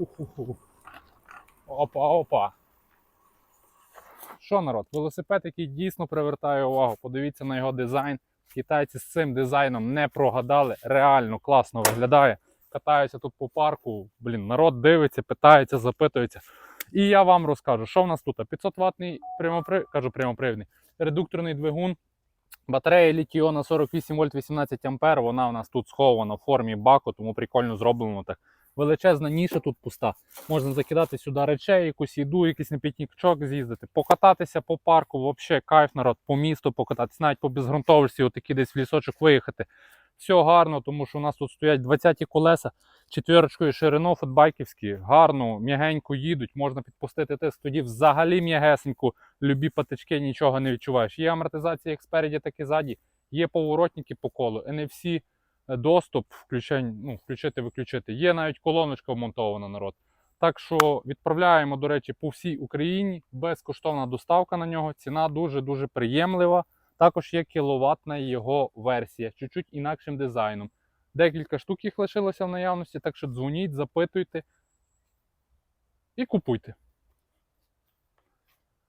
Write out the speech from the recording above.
Уху-ху. Опа, опа. Що народ? Велосипед, який дійсно привертає увагу. Подивіться на його дизайн. Китайці з цим дизайном не прогадали. Реально класно виглядає. Катаються тут по парку. Блін, народ дивиться, питається, запитується. І я вам розкажу, що в нас тут? 500 ватний прямопри... кажу, прямопривідний редукторний двигун. Батарея літіо на 48 вольт 18 ампер. Вона у нас тут схована в формі баку, тому прикольно зроблено так. Величезна ніша тут пуста. Можна закидати сюди речей, якусь їду, якийсь на пікнічок з'їздити, покататися по парку, взагалі кайф народ, по місту покататися, навіть по безґрунтовості, отакі десь в лісочок виїхати. Все гарно, тому що у нас тут стоять 20-ті колеса, четвірочкою ширину, футбайківські, гарно, м'ягенько їдуть, можна підпустити тиск, тоді взагалі м'ягесенько, любі патички, нічого не відчуваєш. Є амортизація як спереді, так і ззаді, є поворотники по колу, NFC, доступ, ну, включити, виключити. Є навіть колоночка вмонтована народ. Так що відправляємо, до речі, по всій Україні. Безкоштовна доставка на нього. Ціна дуже-дуже приємлива. Також є кіловатна його версія, чуть-чуть інакшим дизайном. Декілька штук їх лишилося в наявності, так що дзвоніть, запитуйте і купуйте.